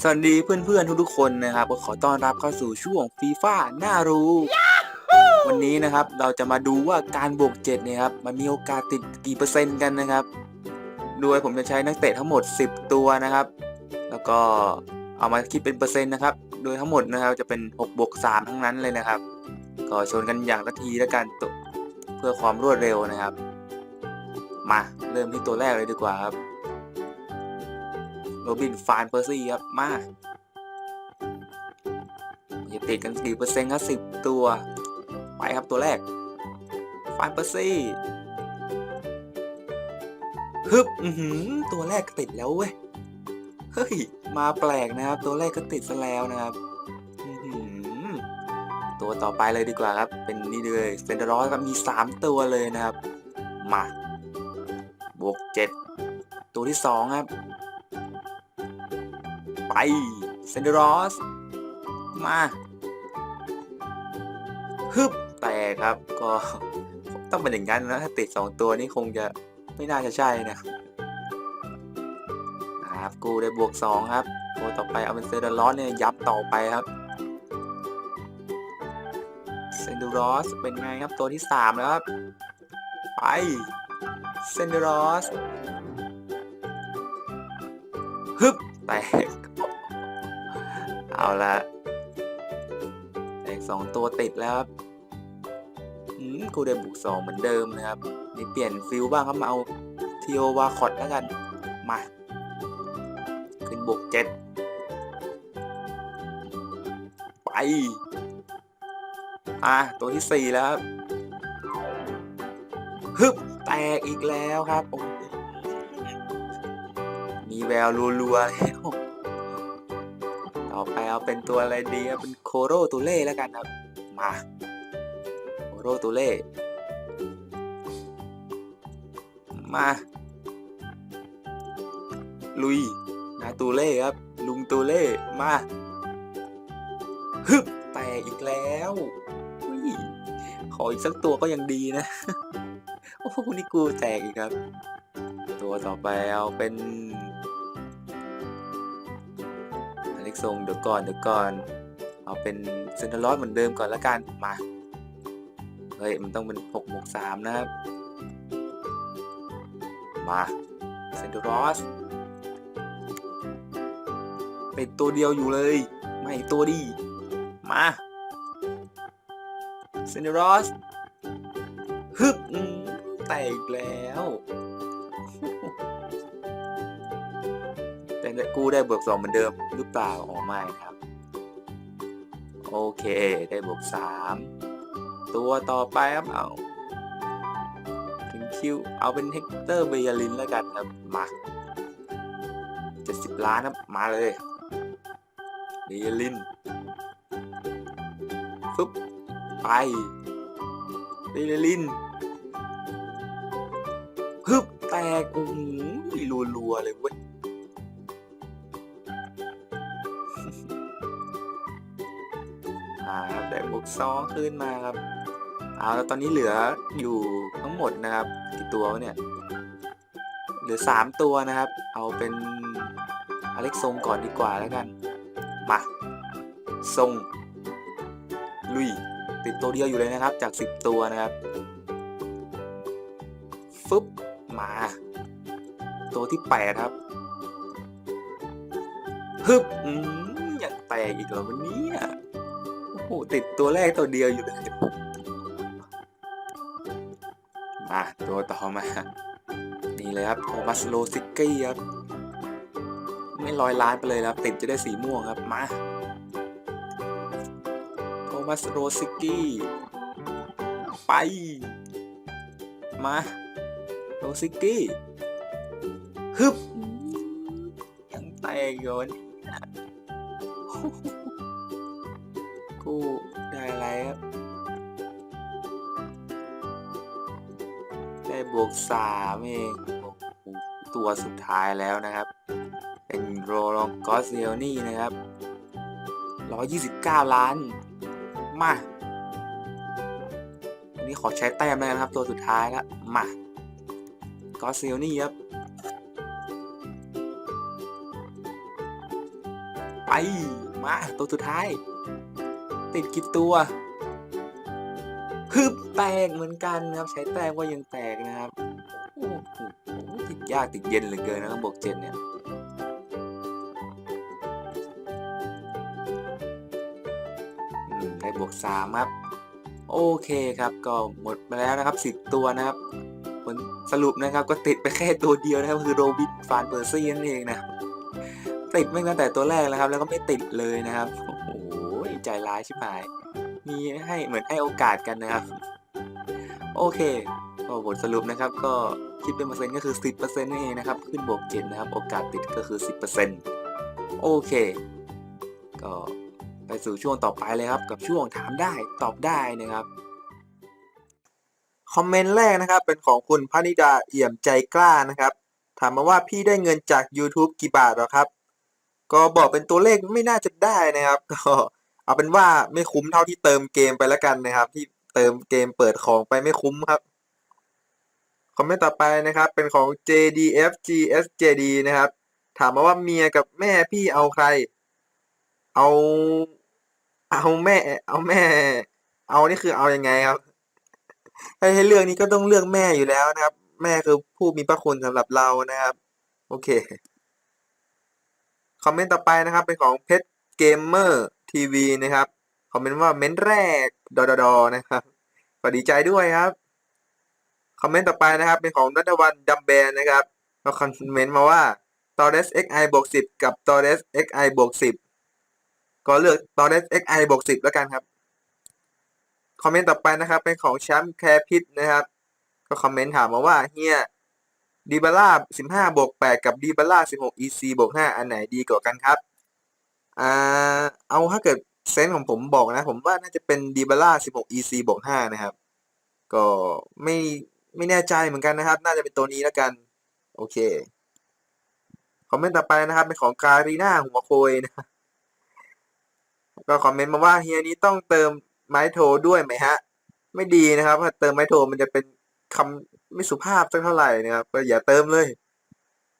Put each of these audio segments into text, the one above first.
สวัสดีเพื่อนๆทุกๆคนนะครับก็ขอต้อนรับเข้าสู่ช่วงฟีฟ่าน่ารู้ วันนี้นะครับเราจะมาดูว่าการบวกเจ็ดเนี่ยครับมันมีโอกาสติดกี่เปอร์เซ็นต์กันนะครับ โดยผมจะใช้นักเตะทั้งหมด 10 ตัวนะครับ แล้วก็เอามาคิดเป็นเปอร์เซ็นต์นะครับ โดยทั้งหมดนะครับจะเป็น6บวก3ทั้งนั้นเลยนะครับ ก็ชนกันอย่างละทีแล้วกันตัวเพื่อความรวดเร็วนะครับ มาเริ่มที่ตัวแรกเลยดีกว่าครับ โรบินฟานเปอร์ซี่ครับ มาจะติดกันกี่เปอร์เซ็นต์ครับสิบตัว ไปครับตัวแรก ฟานเปอร์ซี่ฮึบอือหือตัวแรกก็ติดแล้วเว้ย เฮ้ย มาแปลกนะครับ ตัวแรกก็ติดซะแล้วนะครับตัวต่อไปเลยดีกว่าครับ เป็นนี่เลยเซนเดอรอสครับมี 3 ตัวเลยนะครับ มาบวก 7 ตัวที่ 2 ครับ ไปเซนเดรอส มาฮึบแต่ครับ ก็ต้องเป็นอย่างนั้นนะ ถ้าติด 2 ตัวนี้คงจะไม่น่าจะใช่นะครับ กูได้บวก 2 ครับตัวต่อไปเอาเป็นเซนเดรอสเนี่ยยับต่อไปครับเซนเดอรอสเป็นไงครับตัวที่ 3 แล้วครับ ไปเซนเดอรอสฮึบ แตก เอาละแตกสองตัวติดแล้วครับอืมกูได้บุกสองเหมือนเดิมนะครับ นี่เปลี่ยนฟิลบ้างครับมาเอาทีโอวาคอตแล้วกัน มา ขึ้นบุกเจ็ดไป อะ ตัวที่สี่แล้วครับฮึบแตกอีกแล้วครับโอ้ มีแววรัวๆแล้วต่อไปเอาเป็นตัวอะไรดีครับเป็นโคโรตูเล่แล้วกันครับ มาโคโรตูเล่มา ลุยนาตูเล่ครับ ลุงตูเล่มาฮึบแตกอีกแล้วขออีกสักตัวก็ยังดีนะ โอ้โหนี่กูแตกอีกครับ ตัวต่อไปเอาเป็นอเล็กซงเดี๋ยวก่อนเดี๋ยวก่อน เอาเป็นเซนเตอร์ลอสเหมือนเดิมก่อนละกันมา เฮ้ย มันต้องเป็น6บวก3นะครับ มาเซนเตอร์ลอสเป็นตัวเดียวอยู่เลย ไม่ตัวดี มาเซนเตอร์ลอสฮึบแตกแล้ว กูได้บวกสองเหมือนเดิมหรือเปล่าอ๋อไม่ครับ โอเคได้บวกสามตัวต่อไปครับเอาถึงคิวเอาเป็นเฮกเตอร์เบียลินแล้วกันครับมาเจ็ดสิบล้านครับมาเลยเบียลินฟึบไปเบียลินฮึบแตกโอ้โหรัวๆเลยเว้ย ครับได้บวกสอขึ้นมาครับเอาแล้วตอนนี้เหลืออยู่ทั้งหมดนะครับกี่ตัวเนี่ยเหลือสามตัวนะครับ เอาเป็นอเล็กซงก่อนดีกว่าแล้วกันมาทรงลุยติดตัวเดียวอยู่เลยนะครับ จากสิบตัวนะครับฟึบมา ตัวที่แปดครับฮึบอืมอยากแตกอีกเหรอวันนี้ โอ้โหติดตัวแรกตัวเดียวอยู่เลยมาตัวต่อมา นี่เลยครับโทมัสโลซิกกี้ครับ ไม่ลอยล้านไปเลยครับ ติดจะได้สีม่วงครับ มาโทมัสโรซิกกี้ ไป มาโรซิกกี้ฮึบยังแตกอยู่วันนี้ กูได้อะไรครับ ได้บวกสามเองตัวสุดท้ายแล้วนะครับ เป็นโรลองกอสเซลนี่นะครับร้อยยี่สิบเก้าล้าน มาวันนี้ขอใช้แต้มแล้วนะครับ ตัวสุดท้ายแล้วมากอสเซลนี่ครับไป มา ตัวสุดท้าย ติดกี่ตัวฮึบแตกเหมือนกันนะครับ ใช้แต้มก็ยังแตกนะครับโอ้โหติดยากติดเย็นเหลือเกินนะครับบวกเจ็ดเนี่ยได้บวกสามครับ โอเคครับก็หมดไปแล้วนะครับสิบตัวนะครับผลสรุปนะครับก็ติดไปแค่ตัวเดียวนะครับคือโรบินฟานเปอร์ซี่นั่นเองนะติดไม่ตั้งแต่ตัวแรกแล้วครับ แล้วก็ไม่ติดเลยนะครับ โอ้โห ใจร้ายชิบหาย มีให้เหมือนให้โอกาสกันนะครับ โอเคก็บทสรุปนะครับ ก็คิดเป็นเปอร์เซ็นต์ก็คือ 10%นั่นเองนะครับ ขึ้นบวก7นะครับ โอกาสติดก็คือ 10%โอเค ก็ไปสู่ช่วงต่อไปเลยครับ กับช่วงถามได้ตอบได้นะครับคอมเมนต์แรกนะครับ เป็นของคุณพนิดาเอี่ยมใจกล้านะครับ ถามมาว่าพี่ได้เงินจาก YouTube กี่บาทหรอครับ ก็บอกเป็นตัวเลขไม่น่าจะได้นะครับ ก็ เอาเป็นว่าไม่คุ้มเท่าที่เติมเกมไปแล้วกันนะครับ ที่เติมเกมเปิดของไปไม่คุ้มครับคอมเมนต์ต่อไปนะครับ เป็นของ JDFGSJD นะครับ ถามมาว่าเมียกับแม่พี่เอาใคร เอา เอาแม่ เอาแม่ เอานี่คือเอายังไงครับให้ให้เลือกนี้ก็ต้องเลือกแม่อยู่แล้วนะครับ แม่คือผู้มีพระคุณสำหรับเรานะครับ โอเค คอมเมนต์ต่อไปนะครับ เป็นของเพชรเกมเมอร์ ทีวีนะครับคอมเมนต์ว่าเม้นแรกดอดอดอนะครับก็ดีใจด้วยครับคอมเมนต์ต่อไปนะครับ เป็นของนัทวันดัมเบลนะครับเขาคอมเมนต์มาว่า t o r r e s xi บวก10 กับ t o r r e s xi บวก10 ก็เลือก t o r r e s xi บวก10 แล้วกันครับ คอมเมนต์ต่อไปนะครับ เป็นของแชมป์แคร์พิทนะครับ ก็คอมเมนต์ถามมาว่าเฮียดีบาร่า15 บวก 8 กับดีบาร่า16 EC บวก5อันไหนดีกว่ากันครับ อ่า เอาถ้าเกิดเซนส์ของผมบอกนะ ผมว่าน่าจะเป็นดีบาร่า16 EC บวก5นะครับ ก็ไม่ไม่แน่ใจเหมือนกันนะครับ น่าจะเป็นตัวนี้แล้วกัน โอเค คอมเมนต์ต่อไปนะครับ เป็นของการีน่าหัวโคยนะก็คอมเมนต์มาว่าเฮียนี้ต้องเติมไม้โทด้วยไหมฮะ ไม่ดีนะครับถ้าเติมไม้โทมันจะเป็นคำไม่สุภาพสักเท่าไหร่นะครับ ก็อย่าเติมเลย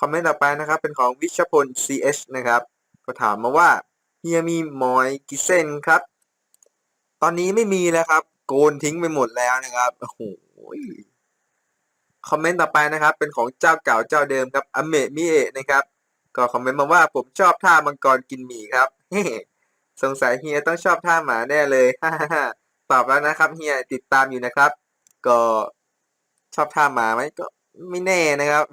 คอมเมนต์ต่อไปนะครับ เป็นของวิชพล CH นะครับ ก็ถามมาว่าเฮียมีหมอยกี่เส้นครับ ตอนนี้ไม่มีแล้วครับ โกนทิ้งไปหมดแล้วนะครับโอ้โหคอมเมนต์ต่อไปนะครับ เป็นของเจ้าเก่าเจ้าเดิมครับอเมะมิเอะนะครับ ก็คอมเมนต์มาว่าผมชอบท่ามังกรกินหมี่ครับสงสัยเฮียต้องชอบท่าหมาแน่เลยตอบแล้วนะครับเฮียติดตามอยู่นะครับ ก็ชอบท่าหมาไหมก็ไม่แน่นะครับ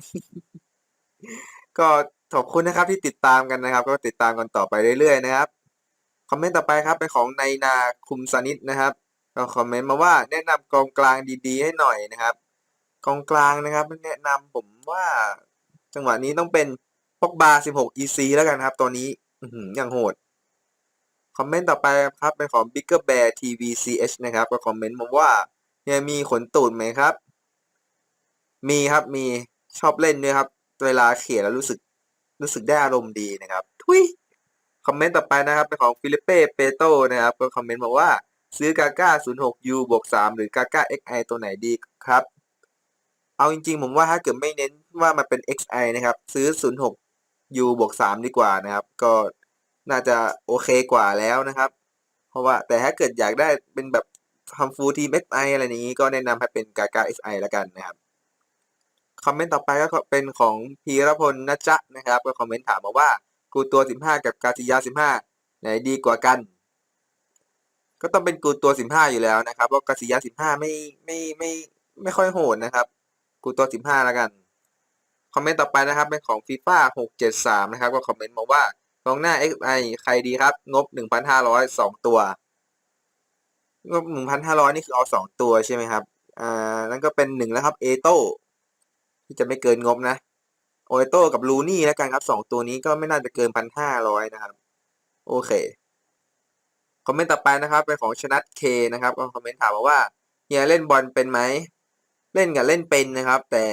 ก็ ขอบคุณนะครับที่ติดตามกันนะครับ ก็ติดตามกันต่อไปเรื่อยๆนะครับคอมเมนต์ต่อไปครับเป็นของในนาคุมสนิทนะครับก็คอมเมนต์มาว่าแนะนำกองกลางดีๆ ให้หน่อยนะครับกองกลางนะครับแนะนำผมว่าจังหวะนี้ต้องเป็นปอกบา16 EC แล้วกันครับ ตัวนี้อื้อหืออย่างโหด คอมเมนต์ต่อไปครับเป็นของ Bigger Bear TV CH นะครับ ก็คอมเมนต์มาว่าเนี่ยมีขนตูดไหมครับ มีครับมีชอบเล่นด้วยครับ เวลาเขียนแล้วรู้สึก รู้สึกได้อารมณ์ดีนะครับทุยคอมเมนต์ต่อไปนะครับเป็นของฟิลิเป้เปโตนะครับก็คอมเมนต์บอกว่าซื้อกาก้า 06U บวก 3 หรือกาก้า XI ตัวไหนดีครับ เอาจริงๆ ผมว่าถ้าเกิดไม่เน้นว่ามันเป็น XI นะครับ ซื้อ 06U บวก 3 ดีกว่านะครับ ก็น่าจะโอเคกว่าแล้วนะครับ เพราะว่าแต่ถ้าเกิดอยากได้เป็นแบบทำฟูลทีม XI อะไรอย่างนี้ก็แนะนำให้เป็นกาก้า XI แล้วกันนะครับ คอมเมนต์ต่อไปก็เป็นของพีรพลนะจ๊ะนะครับ ก็คอมเมนต์ถามมาว่ากูตัว 15 กับกาซิยา 15 ไหนดีกว่ากัน ก็ต้องเป็นกูตัว 15 อยู่แล้วนะครับเพราะกาซิยา 15 ไม่ไม่ไม่ไม่ค่อยโหดนะครับ กูตัว 15 แล้วกัน คอมเมนต์ต่อไปนะครับเป็นของฟีฟ่า673 นะครับ ก็คอมเมนต์มาว่ากองหน้า XI ใครดีครับ งบ 1,500 2 ตัว งบ 1,500 นี่คือเอา 2 ตัวใช่ไหมครับ อ่า นั่นก็เป็น 1 แล้วครับ เอโต ที่จะไม่เกินงบนะโอเอโต้กับลูนี่แล้วกันครับ2ตัวนี้ก็ไม่น่าจะเกิน1,500นะครับ โอเค คอมเมนต์ต่อไปนะครับ เป็นของชนัทเคนะครับก็คอมเมนต์ถามมาว่าเฮียเล่นบอลเป็นไหมเล่นกับเล่นเป็นนะครับ แต่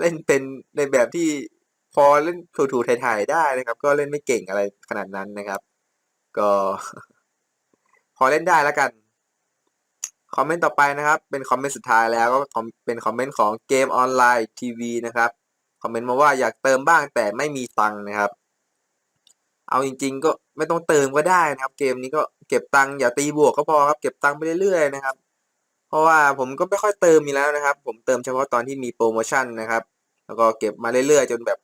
เล่นเป็นในแบบที่พอเล่นถูๆถ่ายๆได้นะครับ ก็เล่นไม่เก่งอะไรขนาดนั้นนะครับ ก็ พอเล่นได้แล้วกัน คอมเมนต์ต่อไปนะครับ เป็นคอมเมนต์สุดท้ายแล้วก็เป็นคอมเมนต์ของเกมออนไลน์ทีวีนะครับคอมเมนต์มาว่าอยากเติมบ้างแต่ไม่มีตังค์นะครับ เอาจริง ๆ ก็ไม่ต้องเติมก็ได้นะครับ เกมนี้ก็เก็บตังค์อย่าตีบวกก็พอครับเก็บตังค์ไปเรื่อยๆนะครับ เพราะว่าผมก็ไม่ค่อยเติมมีแล้วนะครับ ผมเติมเฉพาะตอนที่มีโปรโมชั่นนะครับ แล้วก็เก็บมาเรื่อยๆ จนแบบ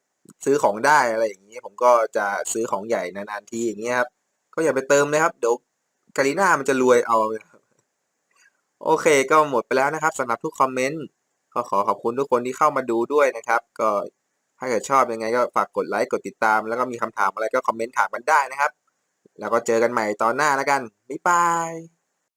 ซื้อของได้อะไรอย่างนี้ผมก็จะซื้อของใหญ่นานๆทีอย่างเงี้ยครับก็อย่าไปเติมเลยครับเดี๋ยวกาลิน่ามันจะรวยเอา โอเคก็หมดไปแล้วนะครับสำหรับทุกคอมเมนต์ก็ขอขอบคุณทุกคนที่เข้ามาดูด้วยนะครับ ก็ถ้าเกิดชอบยังไงก็ฝากกดไลค์กดติดตาม แล้วก็มีคำถามอะไรก็คอมเมนต์ถามกันได้นะครับ แล้วก็เจอกันใหม่ตอนหน้าแล้วกันบ๊ายบาย